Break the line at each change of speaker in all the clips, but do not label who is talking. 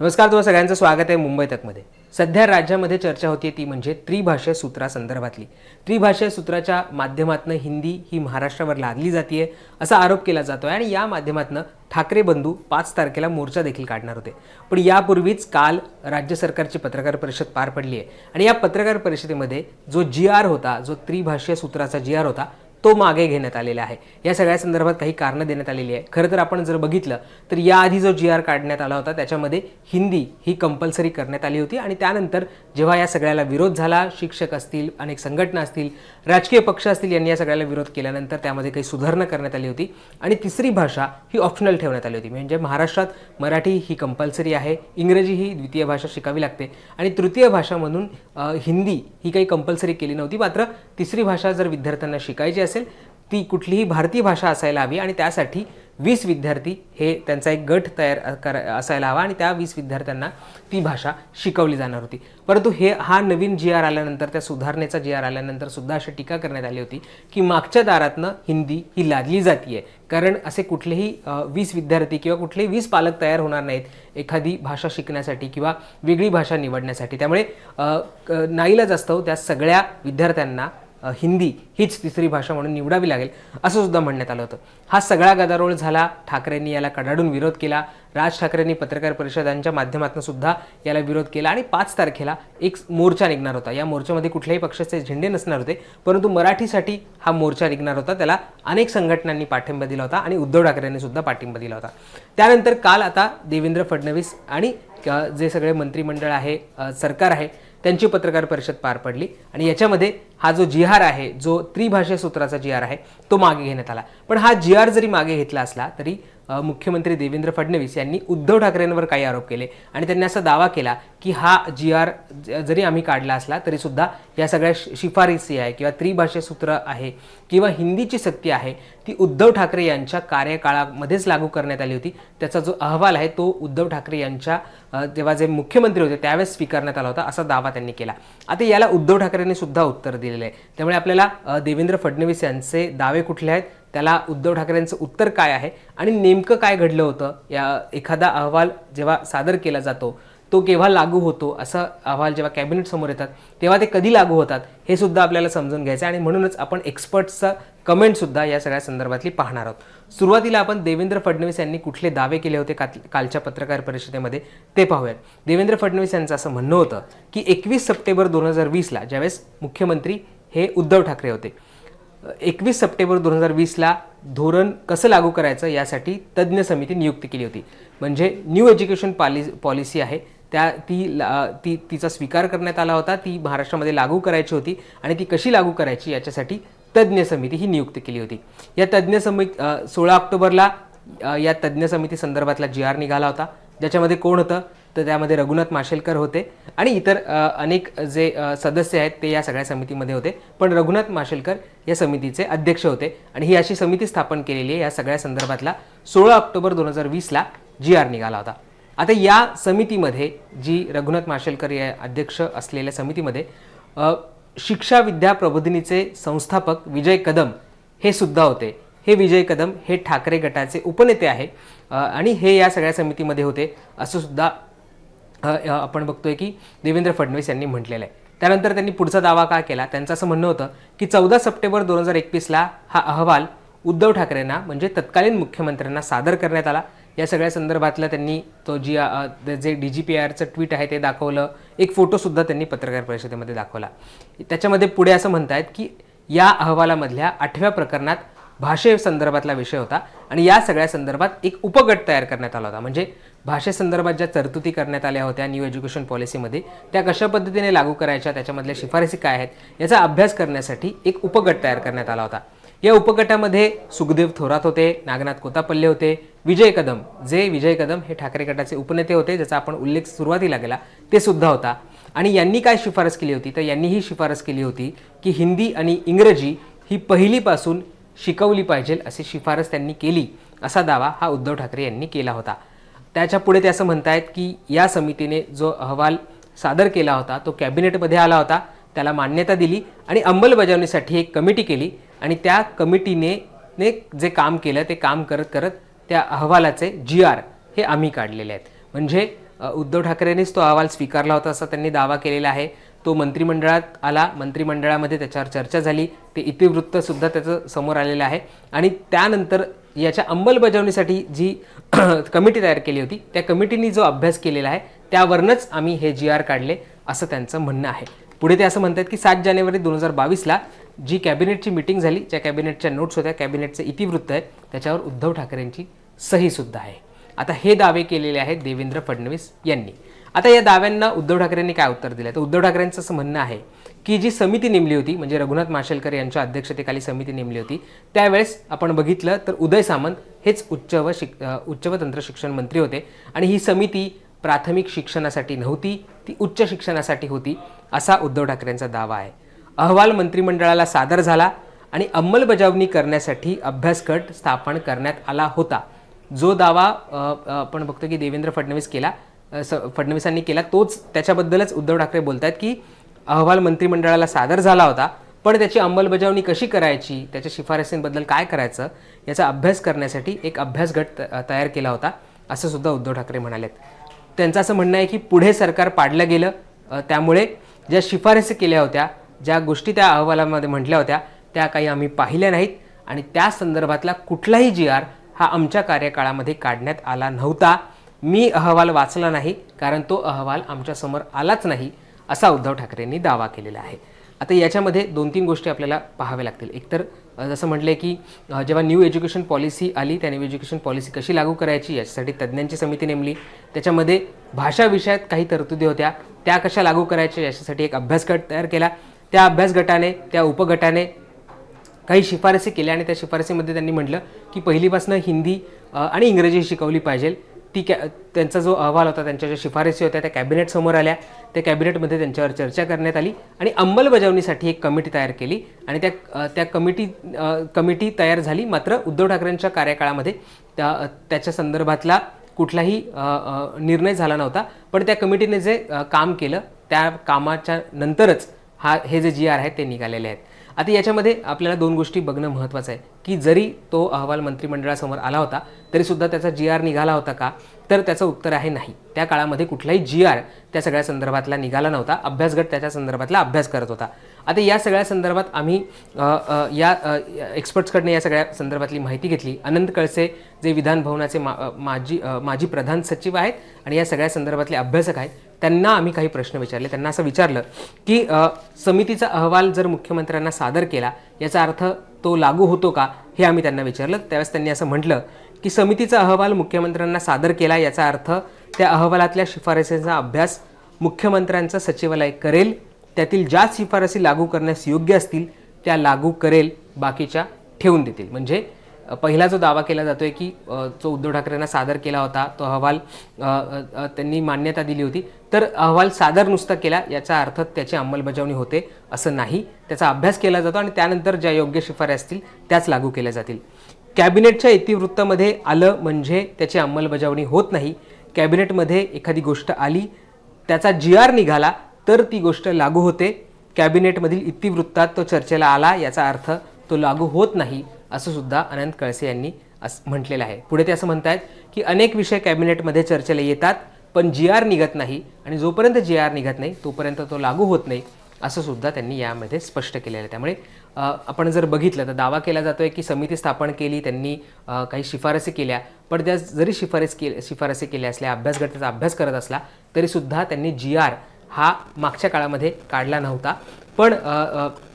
नमस्कार तुम्हाला सगळ्यांचं स्वागत आहे मुंबई तकमध्ये. सध्या राज्यामध्ये चर्चा होती ती म्हणजे त्रिभाषा सूत्रासंदर्भातली त्रिभाषा सूत्राच्या माध्यमातून हिंदी ही महाराष्ट्रावर लादली जाते असा आरोप केला जातो आहे आणि या माध्यमातून ठाकरे बंधू पाच तारखेला मोर्चा देखील काढणार होते. पण यापूर्वीच काल राज्य सरकारची पत्रकार परिषद पार पडली आहे आणि या पत्रकार परिषदेमध्ये जो जी आर होता जो त्रिभाषीय सूत्राचा जी आर होता तो मागे घेण्यात आलेला आहे. या सगळ्या संदर्भात काही कारणं देण्यात आलेली आहे खरं तर आपण जर बघितलं तर याआधी जो जी आर काढण्यात आला होता त्याच्यामध्ये हिंदी ही कंपल्सरी करण्यात आली होती आणि त्यानंतर जेव्हा या सगळ्याला विरोध झाला शिक्षक असतील अनेक संघटना असतील राजकीय पक्ष असतील यांनी या सगळ्याला विरोध केल्यानंतर त्यामध्ये काही सुधारणा करण्यात आली होती आणि तिसरी भाषा ही ऑप्शनल ठेवण्यात आली होती. म्हणजे महाराष्ट्रात मराठी ही कंपल्सरी आहे इंग्रजी ही द्वितीय भाषा शिकावी लागते आणि तृतीय भाषा म्हणून हिंदी ही काही कंपल्सरी केली नव्हती. मात्र तिसरी भाषा जर विद्यार्थ्यांना शिकायची असेल ती कुठलीही भारतीय भाषा असायला हवी आणि त्यासाठी वीस विद्यार्थी हे त्यांचा एक गट तयार कर असायला हवा आणि त्या वीस विद्यार्थ्यांना ती भाषा शिकवली जाणार होती. परंतु हे हा नवीन जी आर आल्यानंतर त्या सुधारणेचा जी आर आल्यानंतर सुद्धा अशी टीका करण्यात आली होती की मागच्या दारातनं हिंदी ही लादली जातीये. कारण असे कुठलेही वीस विद्यार्थी किंवा कुठलेही वीस पालक तयार होणार नाहीत एखादी भाषा शिकण्यासाठी किंवा वेगळी भाषा निवडण्यासाठी. त्यामुळे नाईलाज असतो त्या सगळ्या विद्यार्थ्यांना हिंदी हीच तिसरी भाषा म्हणून निवडावी लागेल असं सुद्धा म्हणण्यात आलं होतं. हा सगळा गदारोळ झाला ठाकरेंनी याला कडाडून विरोध केला राज ठाकरेंनी पत्रकार परिषदांच्या माध्यमातून सुद्धा याला विरोध केला आणि पाच तारखेला एक मोर्चा निघणार होता. या मोर्चामध्ये कुठल्याही पक्षाचे झेंडे नसणार होते परंतु मराठीसाठी हा मोर्चा निघणार होता. त्याला अनेक संघटनांनी पाठिंबा दिला होता आणि उद्धव ठाकरेंनी सुद्धा पाठिंबा दिला होता. त्यानंतर काल आता देवेंद्र फडणवीस आणि जे सगळे मंत्रिमंडळ आहे सरकार आहे त्यांची पत्रकार परिषद पार पडली. आणि याच्यामध्ये हा जो जी आर आहे जो त्रिभाषा सूत्राचा जी आर आहे तो मागे घेण्यात आला. पण हा जी आर जरी मागे घेतला असला तरी मुख्यमंत्री देवेंद्र फडणवीस यांनी उद्धव ठाकरेंवर काही आरोप केले. आणि त्यांनी असा दावा केला की हा जी आर जरी आम्ही काढला असला तरी सुद्धा या सगळ्या शिफारसी आहे किंवा त्रिभाषा सूत्र आहे किंवा हिंदीची सक्ती आहे ती उद्धव ठाकरे यांच्या कार्यकाळामध्येच लागू करण्यात आली होती. त्याचा जो अहवाल आहे तो उद्धव ठाकरे यांच्या जेव्हा जे मुख्यमंत्री होते त्यावेळेस स्वीकारण्यात आला होता असा दावा त्यांनी केला. आता याला उद्धव ठाकरेंनी सुद्धा उत्तर दिलेलं आहे. त्यामुळे आपल्याला देवेंद्र फडणवीस यांचे दावे कुठले आहेत? त्याला उद्धव ठाकरेंचं उत्तर काय आहे आणि नेमकं काय घडलं होतं? या एखादा अहवाल जेव्हा सादर केला जातो तो केव्हा लागू होतो असा अहवाल जेव्हा कॅबिनेट समोर येतात तेव्हा ते कधी लागू होतात हे सुद्धा आपल्याला समजून घ्यायचं आहे आणि म्हणूनच आपण एक्सपर्ट्सचा कमेंटसुद्धा या सगळ्या संदर्भातली पाहणार आहोत. सुरुवातीला आपण देवेंद्र फडणवीस यांनी कुठले दावे केले होते काल- कालच्या पत्रकार परिषदेमध्ये ते पाहूयात. देवेंद्र फडणवीस यांचं असं म्हणणं होतं की एकवीस सप्टेंबर दोन हजार वीसला ज्यावेळेस मुख्यमंत्री हे उद्धव ठाकरे होते एकवीस सप्टेंबर दोन हजार वीसला धोरण कसं लागू करायचं यासाठी तज्ज्ञ समिती नियुक्त केली होती. म्हणजे न्यू एज्युकेशन पॉलि पॉलिसी आहे. त्या ती ला- ती तिचा स्वीकार करण्यात आला होता. ती महाराष्ट्रामध्ये लागू करायची होती आणि ती कशी लागू करायची याच्यासाठी तज्ज्ञ समिती ही नियुक्त केली होती. या तज्ज्ञ समिती सोळा ऑक्टोबरला या तज्ज्ञ समिती संदर्भातला जी आर निघाला होता. ज्याच्यामध्ये कोण होतं? तर त्यामध्ये रघुनाथ माशेलकर होते आणि इतर अनेक जे सदस्य आहेत ते या सगळ्या समितीमध्ये होते. पण रघुनाथ माशेलकर या समितीचे अध्यक्ष होते आणि ही अशी समिती स्थापन केलेली आहे. या सगळ्या संदर्भातला सोळा ऑक्टोबर दोन हजार वीसला जी आर निघाला होता. आता या समितीमध्ये जी रघुनाथ माशेलकर या अध्यक्ष असलेल्या समितीमध्ये शिक्षा विद्या प्रबोधिनीचे संस्थापक विजय कदम हे सुद्धा होते. हे विजय कदम हे ठाकरे गटाचे उपनेते आहे आणि हे या सगळ्या समितीमध्ये होते. असं सुद्धा आपण बघतोय की देवेंद्र फडणवीस यांनी म्हटलेलं आहे. त्यानंतर त्यांनी पुढचा दावा का केला? त्यांचं असं म्हणणं होतं की चौदा सप्टेंबर दोन हजार एकवीसला हा अहवाल उद्धव ठाकरेंना म्हणजे तत्कालीन मुख्यमंत्र्यांना सादर करण्यात आला. या सगळ्या संदर्भातला त्यांनी तो जी अ, जे डी जी पी आरचं ट्विट आहे ते दाखवलं. एक फोटोसुद्धा त्यांनी पत्रकार परिषदेमध्ये दाखवला. त्याच्यामध्ये पुढे असं म्हणतायत की या अहवालामधल्या आठव्या प्रकरणात भाषेसंदर्भातला विषय होता आणि या सगळ्या संदर्भात एक उपगट तयार करण्यात आला होता. म्हणजे भाषेसंदर्भात ज्या तरतुदी करण्यात आल्या होत्या न्यू एज्युकेशन पॉलिसीमध्ये त्या कशा पद्धतीने लागू करायच्या त्याच्यामधल्या शिफारसी काय आहेत याचा अभ्यास करण्यासाठी एक उपगट तयार करण्यात आला होता. या उपगटामध्ये सुखदेव थोरात होते नागनाथ कोतापल्ले होते विजय कदम. जे विजय कदम हे ठाकरे गटाचे उपनेते होते ज्याचा आपण उल्लेख सुरुवातीला केला ते सुद्धा होता. आणि यांनी काय शिफारस केली होती? तर यांनी ही शिफारस केली होती की हिंदी आणि इंग्रजी ही पहिलीपासून शिकवली पाहिजे अशी शिफारस त्यांनी केली असा दावा हा उद्धव ठाकरे यांनी केला होता. त्याच्या पुढे ते असं म्हणतायत की या समितीने जो अहवाल सादर केला होता तो कॅबिनेटमध्ये आला होता त्याला मान्यता दिली आणि अंमलबजावणीसाठी एक कमिटी केली आणि त्या कमिटीने ने जे काम केलं ते काम करत करत त्या अहवालाचे जी आर हे आम्ही काढलेले आहेत. म्हणजे उद्धव ठाकरेंनीच तो अहवाल स्वीकारला होता असा त्यांनी दावा केलेला आहे. तो मंत्रिमंडळात आला मंत्रिमंडळामध्ये त्याच्यावर चर्चा झाली ते इतिवृत्तसुद्धा त्याचं समोर आलेलं आहे. आणि त्यानंतर याच्या अंमलबजावणीसाठी जी कमिटी तयार केली होती त्या कमिटीने जो अभ्यास केलेला आहे त्यावरनंच आम्ही हे जी आर काढले असं त्यांचं म्हणणं आहे. पुढे ते असं म्हणतात की सात जानेवारी दोन हजार बावीसला जी कॅबिनेटची मिटिंग झाली ज्या कॅबिनेटच्या नोट्स होत्या कॅबिनेटचं इतिवृत्त आहे त्याच्यावर उद्धव ठाकरेंची सहीसुद्धा आहे. आता हे दावे केलेले आहेत देवेंद्र फडणवीस यांनी. आता या दाव्यांना उद्धव ठाकरेंनी काय उत्तर दिलं? तर उद्धव ठाकरेंचं असं म्हणणं आहे की जी समिती नेमली होती म्हणजे रघुनाथ माशेलकर यांच्या अध्यक्षतेखाली समिती नेमली होती त्यावेळेस आपण बघितलं तर उदय सामंत हेच उच्च व शिक उच्च व तंत्र शिक्षण मंत्री होते. आणि ही समिती प्राथमिक शिक्षणासाठी नव्हती ती उच्च शिक्षणासाठी होती असा उद्धव ठाकरेंचा दावा आहे. अहवाल मंत्रिमंडळाला सादर झाला आणि अंमलबजावणी करण्यासाठी अभ्यासगट स्थापन करण्यात आला होता. जो दावा आपण बघतो की देवेंद्र फडणवीस केला स फडणवीसांनी केला तोच त्याच्याबद्दलच उद्धव ठाकरे बोलत आहेत की अहवाल मंत्रिमंडळाला सादर झाला होता पण त्याची अंमलबजावणी कशी करायची त्याच्या शिफारसींबद्दल काय करायचं याचा अभ्यास करण्यासाठी एक अभ्यास गट त- तयार केला होता असं सुद्धा उद्धव ठाकरे म्हणालेत. त्यांचं असं म्हणणं आहे की पुढे सरकार पाडलं गेलं त्यामुळे ज्या शिफारसी केल्या होत्या ज्या गोष्टी त्या अहवालामध्ये म्हटल्या होत्या त्या काही आम्ही पाहिल्या नाहीत आणि त्या संदर्भातला कुठलाही जी आर हा आमच्या कार्यकाळामध्ये काढण्यात आला नव्हता. मी अहवाल वाचला नाही कारण तो अहवाल आमच्यासमोर आलाच नाही. असा उद्धव ठाकरेंनी दावा केलेला आहे. आता याच्यामध्ये दोन तीन गोष्टी आपल्याला पाहाव्या लागतील. एकतर जसं म्हटलं की जेव्हा न्यू एज्युकेशन पॉलिसी आली त्या न्यू एज्युकेशन पॉलिसी कशी लागू करायची याच्यासाठी तज्ज्ञांची समिती नेमली. त्याच्यामध्ये भाषा विषयात काही तरतुदी होत्या. त्या कशा लागू करायच्या याच्यासाठी एक अभ्यासगट तयार केला. त्या अभ्यास गटाने त्या उपगटाने काही शिफारसी केल्या आणि त्या शिफारसीमध्ये त्यांनी म्हटलं की पहिलीपासून हिंदी आणि इंग्रजी शिकवली पाहिजे. ती कॅ त्यांचा जो अहवाल होता त्यांच्या ज्या शिफारसी होत्या त्या कॅबिनेट समोर आल्या. त्या कॅबिनेटमध्ये त्यांच्यावर चर्चा करण्यात आली आणि अंमलबजावणीसाठी एक कमिटी तयार केली आणि त्या त्या कमिटी कमिटी तयार झाली मात्र उद्धव ठाकरेंच्या कार्यकाळामध्ये. त्या त्याच्या संदर्भातला कुठलाही निर्णय झाला नव्हता. पण त्या कमिटीने जे काम केलं त्या कामाच्या नंतरच हा हे जे जी आर आहेत ते निघालेले आहेत. आता याच्यामध्ये आपल्याला दोन गोष्टी बघणं महत्त्वाचं आहे. की जरी तो अहवाल मंत्रिमंडळासमोर आला होता तरीसुद्धा त्याचा जी आर निघाला होता का? तर त्याचं उत्तर आहे नाही. त्या काळामध्ये कुठलाही जी आर त्या सगळ्या संदर्भातला निघाला नव्हता. अभ्यासगट त्याच्या संदर्भातला अभ्यास करत होता. आता या सगळ्या संदर्भात आम्ही या एक्सपर्ट्सकडनं या सगळ्या संदर्भातली माहिती घेतली. अनंत कळसे जे विधान भवनाचे मा माजी माजी प्रधान सचिव आहेत आणि या सगळ्या संदर्भातले अभ्यासक आहेत त्यांना आम्ही काही प्रश्न विचारले. त्यांना असं विचारलं की समितीचा अहवाल जर मुख्यमंत्र्यांना सादर केला याचा अर्थ तो लागू होतो का? हे आम्ही त्यांना विचारलं. त्यावेळेस त्यांनी असं म्हटलं की समितीचा अहवाल मुख्यमंत्र्यांना सादर केला याचा अर्थ त्या अहवालातल्या शिफारसींचा अभ्यास मुख्यमंत्र्यांचं सचिवालय करेल. त्यातील ज्या शिफारसी लागू करण्यास योग्य असतील त्या लागू करेल बाकीच्या ठेवून देतील. म्हणजे पहिला जो दावा केला जातोय की जो उद्धव ठाकरेंना सादर केला होता तो अहवाल त्यांनी मान्यता दिली होती. तर अहवाल सादर नुसता केला याचा अर्थ त्याची अंमलबजावणी होते असं नाही. त्याचा अभ्यास केला जातो आणि त्यानंतर ज्या योग्य शिफारसी असतील त्याच लागू केल्या जातील. कॅबिनेटच्या इतिवृत्तामध्ये आलं म्हणजे त्याची अंमलबजावणी होत नाही. कॅबिनेटमध्ये एखादी गोष्ट आली त्याचा जी आर निघाला तर ती गोष्ट लागू होते. कॅबिनेटमधील इतिवृत्तात तो चर्चेला आला याचा अर्थ तो लागू होत नाही. असं सुद्धा अनंत कळसे यांनी असं म्हटलेलं आहे. पुढे ते असं म्हणतायत की अनेक विषय कॅबिनेटमध्ये चर्चेला येतात पण जी आर निघत नाही आणि जोपर्यंत जी आर निघत नाही तोपर्यंत तो लागू होत नाही असं सुद्धा त्यांनी यामध्ये स्पष्ट केलेलं आहे. त्यामुळे आपण जर बघितलं तर दावा केला जातो आहे की समिती स्थापन केली त्यांनी काही शिफारसी केल्या पण त्या जरी शिफारस के शिफारसी केल्या असल्या अभ्यास त्याचा अभ्यास करत असला तरीसुद्धा त्यांनी जी आर हा मागच्या काळामध्ये काढला नव्हता. पण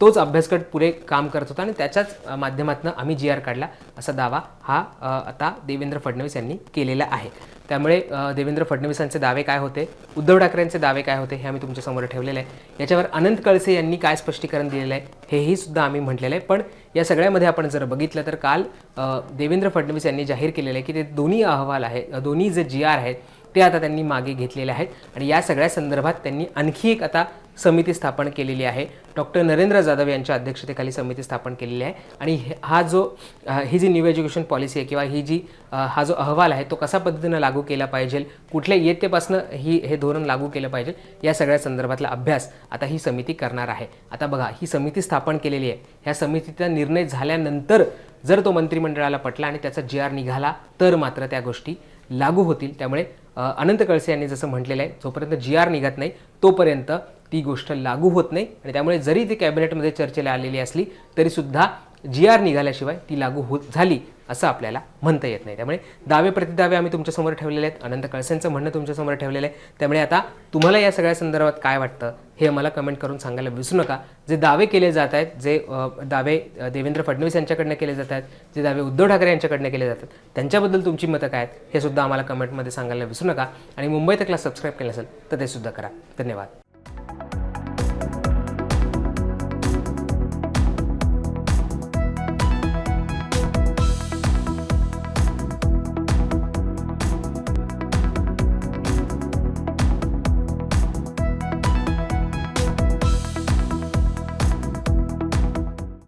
तोच अभ्यासगट पुरे काम करत होता आणि त्याच्याच माध्यमातून आम्ही जी आर काढला असा दावा हा आता देवेंद्र फडणवीस यांनी केलेला आहे. त्यामुळे देवेंद्र फडणवीसांचे दावे काय होते? उद्धव ठाकरेंचे दावे काय होते? हे आम्ही तुमच्यासमोर ठेवलेलं आहे. याच्यावर अनंत कळसे यांनी काय स्पष्टीकरण दिलेलं आहे? हेही सुद्धा आम्ही म्हटलेलं आहे. पण या सगळ्यामध्ये आपण जर बघितलं तर काल देवेंद्र फडणवीस यांनी जाहीर केलेलं आहे की ते दोन्ही अहवाल आहे दोन्ही जे जी आर आहेत ते आता त्यांनी मागे घेतलेले आहेत. आणि या सगळ्या संदर्भात त्यांनी आणखी एक आता समिती स्थापन केलेली आहे. डॉक्टर नरेंद्र जाधव यांच्या अध्यक्षतेखाली समिती स्थापन केलेली आहे. आणि हे- हा जो ही जी न्यू एज्युकेशन पॉलिसी आहे किंवा ही जी हा जो अहवाल आहे तो कसा पद्धतीनं लागू केला पाहिजे कुठल्या इयत्तेपासून ही हे धोरण लागू केलं पाहिजे या सगळ्या संदर्भातला अभ्यास आता ही समिती करणार आहे. आता बघा ही समिती स्थापन केलेली आहे. ह्या समितीचा निर्णय झाल्यानंतर जर तो मंत्रिमंडळाला पटला आणि त्याचा जी आर निघाला तर मात्र त्या गोष्टी लागू होतील. त्यामुळे अनंत कळसे यांनी जसं म्हटलेलं आहे जोपर्यंत जी आर निघत नाही तोपर्यंत ती गोष्ट लागू होत नाही. आणि त्यामुळे जरी ती कॅबिनेटमध्ये चर्चेला आलेली असली तरीसुद्धा जी आर निघाल्याशिवाय ती लागू होत झाली. असं आपल्याला म्हणता येत नाही. त्यामुळे दावे प्रतिदावे आम्ही तुमच्यासमोर ठेवलेले आहेत. अनंत कळसेंचं म्हणणं तुमच्यासमोर ठेवलेलं आहे. त्यामुळे आता तुम्हाला या सगळ्या संदर्भात काय वाटतं हे मला कमेंट करून सांगायला विसरू नका. जे दावे केले जात आहेत जे दावे देवेंद्र फडणवीस यांच्याकडनं केले जात आहेत जे दावे उद्धव ठाकरे यांच्याकडनं केले जातात त्यांच्याबद्दल तुमची मतं काय आहेत हे सुद्धा आम्हाला कमेंटमध्ये सांगायला विसरू नका. आणि मुंबई तकला सबस्क्राईब केलं असेल तर ते सुद्धा करा. धन्यवाद.